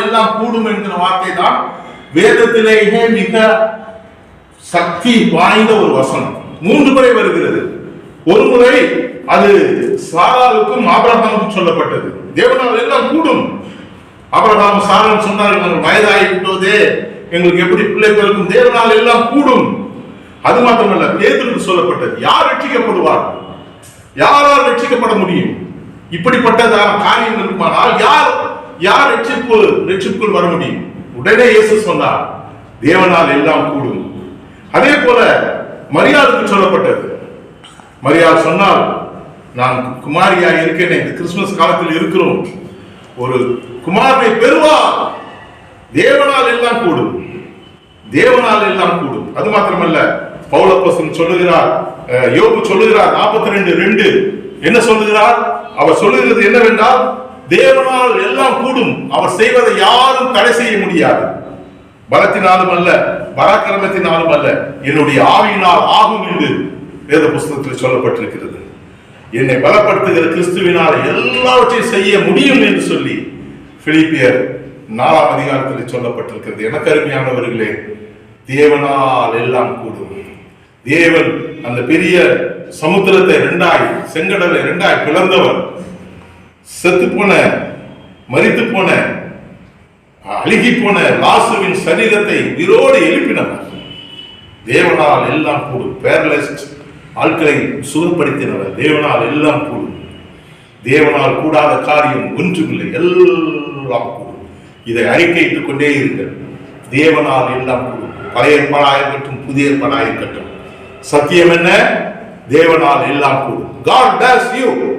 எல்லாம் கூடும் என்கிற வார்த்தை தான் வேதத்திலேயே மிக சக்தி வாய்ந்த ஒரு வசனம். மூன்று முறை வருகிறது. ஒரு முறை அது சாராவுக்கும் ஆபரகாமுக்கும் சொல்லப்பட்டது. தேவனால் எல்லாம் கூடும். அபரகாம் சாரன் சொன்னார்கள் வயதாகி விட்டோதே எங்களுக்கு எப்படி பிள்ளைகளுக்கும் தேவனால் எல்லாம் கூடும். அது மாத்திரமல்ல பேதருக்கு சொல்லப்பட்டது. யார் ரட்சிக்கப்படுவார்? யாரால் ரட்சிக்கப்பட முடியும்? இப்படிப்பட்டதான காரியம் இருக்குமானால் யார் யார் ரட்சிப்பு ரட்சிப்புக்குள் வர முடியும்? உடனே இயேசு சொன்னார் தேவனால் எல்லாம் கூடும். அதே போல மரியாளுக்கு சொல்லப்பட்டது. மரியாள் சொன்னால் நான் குமாரியா இருக்கேன் இந்த கிறிஸ்துமஸ் காலத்தில் இருக்கிறோம். ஒரு குமாரனை பெறுவா. தேவனால் எல்லாம் கூடும். தேவனால் எல்லாம் கூடும். அது மாத்திரமல்ல பௌலப்பசன் சொல்லுகிறார் யோபு சொல்லுகிறார் நாற்பத்தி ரெண்டு ரெண்டு. என்ன சொல்லுகிறார்? அவர் சொல்லுகிறது என்னவென்றால் தேவனால் எல்லாம் கூடும். அவர் செய்வதை யாரும் தடை செய்ய முடியாது. பலத்தினாலும் அல்ல பராக்கிரமத்தினாலும் அல்ல என்னுடைய ஆவியினால் ஆகும் என்று வேத புஸ்தகத்தில் சொல்லப்பட்டிருக்கிறது. என்னை பலப்படுத்துகிற கிறிஸ்துவினால் எல்லாவற்றையும் செய்ய முடியும் என்று சொல்லி பிலிப்பியர் நாலாம் அதிகாரத்தில் சொல்லப்பட்டிருக்கிறது. எனக்கு அருமையானவர்களே தேவனால் எல்லாம் கூடும். தேவன் அந்த பெரிய சமுத்திரத்தை இரண்டாய் செங்கடலை இரண்டாய் பிளந்தவர். செத்து போன மறித்து போன அழுகி போன லாசுவின் சரீரத்தை உயிரோடு எழுப்பினவர். தேவனால் எல்லாம் கூடும். பேரலைஸ்ட் ஆட்களை சுகப்படுத்தினவர். தேவனால் எல்லாம் கூடும். தேவனால் கூடாத காரியம் ஒன்றுமில்லை. எல்லாம் கூடும். இதை அறிக்கையிட்டுக் கொண்டே இருங்கள். தேவனால் எல்லாம் கூடும். பழைய ஏற்பாடாயிருக்கட்டும் புதிய ஏற்பாடாயிருக்கட்டும் சத்தியம் என்ன? தேவனால் எல்லாம் கூடும். God does you